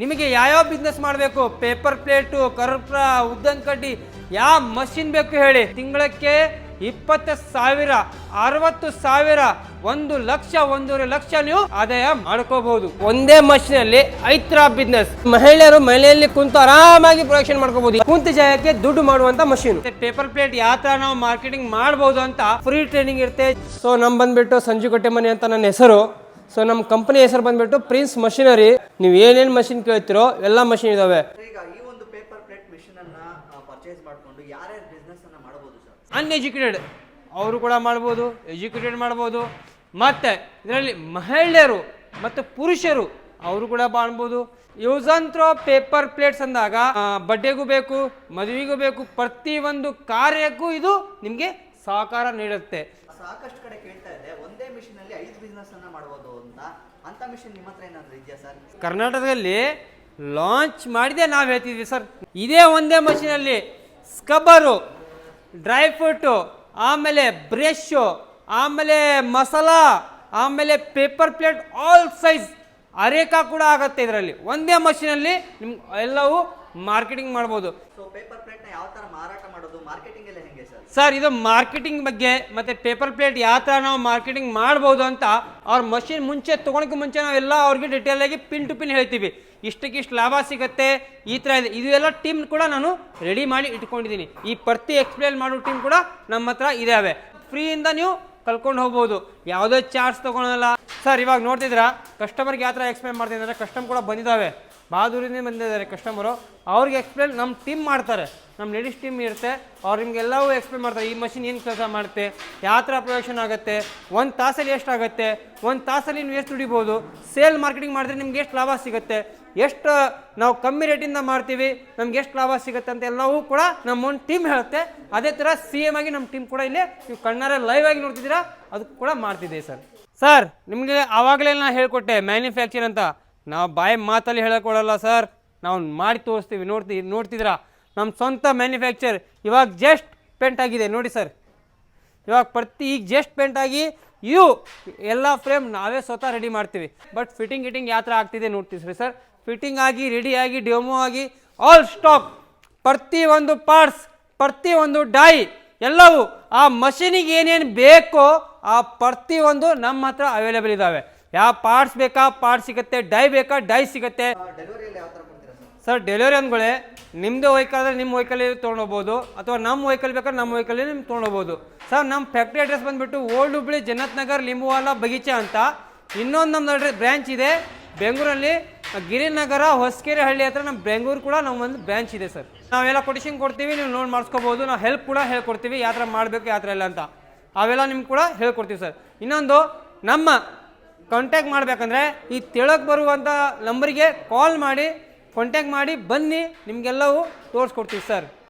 ನಿಮಗೆ ಯಾವ್ಯಾವ ಬಿಸ್ನೆಸ್ ಮಾಡಬೇಕು? ಪೇಪರ್ ಪ್ಲೇಟು ಕರ್ಪೂರ, ಉದ್ದನ್ ಕಡ್ಡಿ, ಯಾವ ಮಷಿನ್ ಬೇಕು ಹೇಳಿ. ತಿಂಗಳಕ್ಕೆ ಇಪ್ಪತ್ತು ಸಾವಿರ, ಅರವತ್ತು ಸಾವಿರ, ಒಂದು ಲಕ್ಷ, ಒಂದೂವರೆ ಲಕ್ಷ ನೀವು ಆದಾಯ ಮಾಡ್ಕೋಬಹುದು. ಒಂದೇ ಮಷಿನ್ ಅಲ್ಲಿ ಐತ್ರ ತರ ಬಿಸ್ನೆಸ್ ಮಹಿಳೆಯರು ಮಹಿಳೆಯಲ್ಲಿ ಕುಂತು ಆರಾಮಾಗಿ ಪ್ರೊಡಕ್ಷನ್ ಮಾಡ್ಕೋಬಹುದು. ಕುಂತ ಜಾಗಕ್ಕೆ ದುಡ್ಡು ಮಾಡುವಂತ ಮಷೀನ್ ಪೇಪರ್ ಪ್ಲೇಟ್ ಯಾವ ತರ ನಾವು ಮಾರ್ಕೆಟಿಂಗ್ ಮಾಡಬಹುದು ಅಂತ ಫ್ರೀ ಟ್ರೈನಿಂಗ್ ಇರುತ್ತೆ. ಸೊ ನಮ್ ಬಂದ್ಬಿಟ್ಟು ಸಂಜು ಕಟ್ಟೆ ಮನೆ ಅಂತ ನನ್ನ ಹೆಸರು. ಸೊ ನಮ್ಮ ಕಂಪನಿ ಹೆಸರು ಬಂದ್ಬಿಟ್ಟು ಪ್ರಿನ್ಸ್ ಮಷಿನರಿ ನೀವು ಏನೇನು ಮಷಿನ್ ಕೇಳ್ತಿರೋ ಎಲ್ಲ ಮಷಿನ್ ಇದಾವೆ. ಈಗ ಈ ಒಂದು ಪೇಪರ್ ಪ್ಲೇಟ್ ಮಿಷನ್ ಅನ್ನ ಪರ್ಚೇಸ್ ಮಾಡಿಕೊಂಡು ಯಾರ್ಯಾರು ಬಿಸ್ನೆಸ್ ಅನ್ನ ಮಾಡಬಹುದು ಸರ್ ಅನ್ಎಜುಕೇಟೆಡ್ ಅವರು ಕೂಡ ಮಾಡ್ಬೋದು ಎಜುಕೇಟೆಡ್ ಮಾಡ್ಬೋದು. ಮತ್ತು ಇದರಲ್ಲಿ ಮಹಿಳೆಯರು ಮತ್ತು ಪುರುಷರು ಅವರು ಕೂಡ ಮಾಡ್ಬೋದು. Use and throw paper plates ಅಂದಾಗ ಬಡ್ಡೆಗೂ ಬೇಕು ಮದುವೆಗೂ ಬೇಕು ಪ್ರತಿ ಒಂದು ಕಾರ್ಯಕ್ಕೂ ಇದು ನಿಮಗೆ ಸಹಕಾರ ನೀಡುತ್ತೆ. ಸಾಕಷ್ಟು ಕಡೆ ಕೇಳ್ತಾ ಐದು ಮಾಡಬಹುದು ಅಂತ. ಅಂತ ಮಿಷನ್ ನಿಮ್ಮ ಹತ್ರ ಏನಾದ್ರು ಇದೆಯಾ ಸರ್? ಕರ್ನಾಟಕದಲ್ಲಿ ಲಾಂಚ್ ಮಾಡಿದೆ ನಾವು ಹೇಳ್ತಿದ್ವಿ ಸರ್. ಇದೇ ಒಂದೇ ಮಷೀನಲ್ಲಿ ಸ್ಕಬ್ಬರು ಡ್ರೈ ಫ್ರೂಟು ಆಮೇಲೆ ಬ್ರಷ್ ಆಮೇಲೆ ಮಸಾಲಾ ಆಮೇಲೆ paper plate all size areca ಕೂಡ ಆಗುತ್ತೆ ಇದರಲ್ಲಿ. ಒಂದೇ ಮಷಿನಲ್ಲಿ ನಿಮ್ಗೆ ಎಲ್ಲವೂ ಮಾರ್ಕೆಟಿಂಗ್ ಮಾಡ್ಬೋದು. ಸೊ ಪೇಪರ್ ಪ್ಲೇಟ್ನ ಯಾವ ತರ ಮಾರಾಟ ಮಾಡೋದು ಮಾರ್ಕೆಟಿಂಗ್ ಎಲ್ಲ ಸರ್, ಇದು ಮಾರ್ಕೆಟಿಂಗ್ ಬಗ್ಗೆ, ಮತ್ತೆ ಪೇಪರ್ ಪ್ಲೇಟ್ ಯಾವ ಥರ ನಾವು ಮಾರ್ಕೆಟಿಂಗ್ ಮಾಡ್ಬೋದು ಅಂತ ಅವ್ರ ಮಷಿನ್ ಮುಂಚೆ ತೊಗೊಳಕ್ಕೆ ಮುಂಚೆ ನಾವೆಲ್ಲ ಅವ್ರಿಗೆ ಡಿಟೇಲ್ ಆಗಿ ಪಿನ್ ಟು ಪಿನ್ ಹೇಳ್ತೀವಿ. ಇಷ್ಟಕ್ಕೆ ಇಷ್ಟು ಲಾಭ ಸಿಗುತ್ತೆ, ಈ ಥರ ಇದೆ. ಇದು ಎಲ್ಲ ಟೀಮ್ ಕೂಡ ನಾನು ರೆಡಿ ಮಾಡಿ ಇಟ್ಕೊಂಡಿದ್ದೀನಿ. ಈ ಪ್ರತಿ ಎಕ್ಸ್ಪ್ಲೇನ್ ಮಾಡೋ ಟೀಮ್ ಕೂಡ ನಮ್ಮ ಹತ್ರ ಇದಾವೆ. ಫ್ರೀಯಿಂದ ನೀವು ಕಲ್ಕೊಂಡು ಹೋಗ್ಬೋದು. ಯಾವುದೇ ಚಾರ್ಜ್ ತೊಗೊಳಲ್ಲ. ಸರ್, ಇವಾಗ ನೋಡ್ತಿದ್ದೀರಾ ಕಸ್ಟಮರ್ಗೆ ಯಾವ ಥರ ಎಕ್ಸ್ಪ್ಲೇನ್ ಮಾಡ್ತಿದ್ದಾರೆ ಕಸ್ಟಮ್ ಕೂಡ ಬಂದಿದ್ದಾವೆ. ಭಾಳ ಬಂದಿದ್ದಾರೆ ಕಸ್ಟಮರು. ಅವ್ರಿಗೆ ಎಕ್ಸ್ಪ್ಲೇನ್ ನಮ್ಮ ಟೀಮ್ ಮಾಡ್ತಾರೆ. ನಮ್ಮ ಲೇಡೀಸ್ ಟೀಮ್ ಇರುತ್ತೆ. ಅವ್ರು ನಿಮಗೆಲ್ಲವೂ ಎಕ್ಸ್ಪ್ಲೇನ್ ಮಾಡ್ತಾರೆ. ಈ ಮಷಿನ್ ಏನು ಕೆಲಸ ಮಾಡುತ್ತೆ? ಯಾವ ಥರ ಪ್ರೊಡಕ್ಷನ್ ಆಗುತ್ತೆ? ಒಂದು ತಾಸಲ್ಲಿ ಎಷ್ಟಾಗುತ್ತೆ ಒಂದು ತಾಸಲ್ಲಿ ನೀವು ಎಷ್ಟು ದುಡಿಬೋದು? ಸೇಲ್ ಮಾರ್ಕೆಟಿಂಗ್ ಮಾಡಿದ್ರೆ ನಿಮ್ಗೆ ಎಷ್ಟು ಲಾಭ ಸಿಗುತ್ತೆ? ಎಷ್ಟು, ನಾವು ಕಮ್ಮಿ ರೇಟಿಂದ ಮಾಡ್ತೀವಿ, ನಮ್ಗೆ ಎಷ್ಟು ಲಾಭ ಸಿಗುತ್ತೆ ಅಂತ ಎಲ್ಲವೂ ಕೂಡ ನಮ್ಮ ಒಂದು ಟೀಮ್ ಹೇಳುತ್ತೆ. ಅದೇ ಥರ ಸಿ ಎಂ ಆಗಿ ನಮ್ಮ ಟೀಮ್ ಕೂಡ ಇಲ್ಲಿ ನೀವು ಕಣ್ಣಾರೆ ಲೈವ್ ಆಗಿ ನೋಡ್ತಿದ್ದೀರಾ? ಅದು ಕೂಡ ಮಾಡ್ತಿದ್ದೀವಿ ಸರ್. ಸರ್, ನಿಮಗೆ ಆವಾಗಲೇ ನಾನು ಹೇಳ್ಕೊಟ್ಟೆ ಮ್ಯಾನುಫ್ಯಾಕ್ಚರ್ ಅಂತ. ನಾವು ಬಾಯಿ ಮಾತಲ್ಲಿ ಹೇಳಕೊಡಲ್ಲ ಸರ್. ನಾವು ಮಾಡಿ ತೋರಿಸ್ತೀವಿ. ನೋಡ್ತೀವಿ ನೋಡ್ತಿದ್ದೀರಾ? ನಮ್ಮ ಸ್ವಂತ ಮ್ಯಾನುಫ್ಯಾಕ್ಚರ್ ಇವಾಗ ಜಸ್ಟ್ ಪೇಂಟ್ ಆಗಿದೆ. ನೋಡಿ ಸರ್. ಇವಾಗ ಪ್ರತಿ ಈಗ ಜಸ್ಟ್ ಪೇಂಟ್ ಆಗಿ ಇವು ಎಲ್ಲ ಫ್ರೇಮ್ ನಾವೇ ಸ್ವತಃ ರೆಡಿ ಮಾಡ್ತೀವಿ. ಬಟ್ ಫಿಟ್ಟಿಂಗ್ ಗಿಟಿಂಗ್ ಯಾವ ಥರ ಆಗ್ತಿದೆ ನೋಡ್ತೀವಿ ಸರ್? ಫಿಟ್ಟಿಂಗ್ ಆಗಿ, ರೆಡಿ ಆಗಿ, ಡೆಮೋ ಆಗಿ, ಆಲ್ ಸ್ಟಾಕ್ ಪ್ರತಿ ಒಂದು ಪಾರ್ಟ್ಸ್, ಪ್ರತಿ ಒಂದು ಡೈ ಎಲ್ಲವೂ ಆ ಮಷಿನಿಗೆ ಏನೇನು ಬೇಕೋ ಆ ಪ್ರತಿ ಒಂದು ನಮ್ಮ ಹತ್ರ ಅವೈಲೇಬಲ್ ಇದ್ದಾವೆ ಯಾವ ಪಾರ್ಟ್ಸ್ ಬೇಕಾ ಪಾರ್ಟ್ಸ್ ಸಿಗುತ್ತೆ ಡೈ ಬೇಕಾ ಡೈ ಸಿಗುತ್ತೆ. ಸರ್? ಡೆಲಿವರಿ ಅಂದ್ಗಳೇ ನಿಮ್ಮದು ವೆಹಿಕಲ್ ಆದರೆ ನಿಮ್ಮ ವೆಹಿಕಲ್ ತೊಗೊಂಡೋಗ್ಬೋದು ಅಥವಾ ನಮ್ಮ ವೆಹಿಕಲ್ ಬೇಕಾದ್ರೆ ನಮ್ಮ ವೆಹಿಕಲ್ ನಿಮ್ಗೆ ತೊಗೊಂಡೋಗ್ಬೋದು ಸರ್ ನಮ್ಮ ಫ್ಯಾಕ್ಟ್ರಿ ಅಡ್ರೆಸ್ ಬಂದುಬಿಟ್ಟು ಓಲ್ಡ್ ಹುಬ್ಳಿ ಜನತ್ ನಗರ್ ಲಿಂಬುವಾಲ ಬಗೀಚೆ ಅಂತ. ಇನ್ನೊಂದು ನಮ್ಮದು ಅಡ್ರೆಸ್ ಬ್ರ್ಯಾಂಚ್ ಇದೆ ಬೆಂಗಳೂರಲ್ಲಿ ಗಿರಿನಗರ ಹೊಸಕೆರೆ ಹಳ್ಳಿ ಹತ್ರ ನಮ್ಮ ಬೆಂಗಳೂರು ಕೂಡ ನಮ್ಮ ಒಂದು ಬ್ರ್ಯಾಂಚ್ ಇದೆ ಸರ್. ನಾವೆಲ್ಲ ಕೊಟೇಶನ್ ಕೊಡ್ತೀವಿ ನೀವು ನೋಡಿ ಮಾಡಿಸ್ಕೋಬೋದು ನಾವು ಹೆಲ್ಪ್ ಕೂಡ ಹೇಳ್ಕೊಡ್ತೀವಿ ಯಾವ ಥರ ಮಾಡಬೇಕು ಯಾವ ಥರ ಇಲ್ಲ ಅಂತ. ಅವೆಲ್ಲ ನಿಮ್ಗೆ ಕೂಡ ಹೇಳ್ಕೊಡ್ತೀವಿ ಸರ್. ಇನ್ನೊಂದು ನಮ್ಮ ಕಾಂಟ್ಯಾಕ್ಟ್ ಮಾಡಬೇಕಂದ್ರೆ ಈ ತಿಳಕ್ಕೆ ಬರುವಂಥ ನಂಬರಿಗೆ ಕಾಲ್ ಮಾಡಿ ಕಾಂಟ್ಯಾಕ್ಟ್ ಮಾಡಿ ಬನ್ನಿ ನಿಮಗೆಲ್ಲವೂ ತೋರಿಸ್ಕೊಡ್ತೀವಿ ಸರ್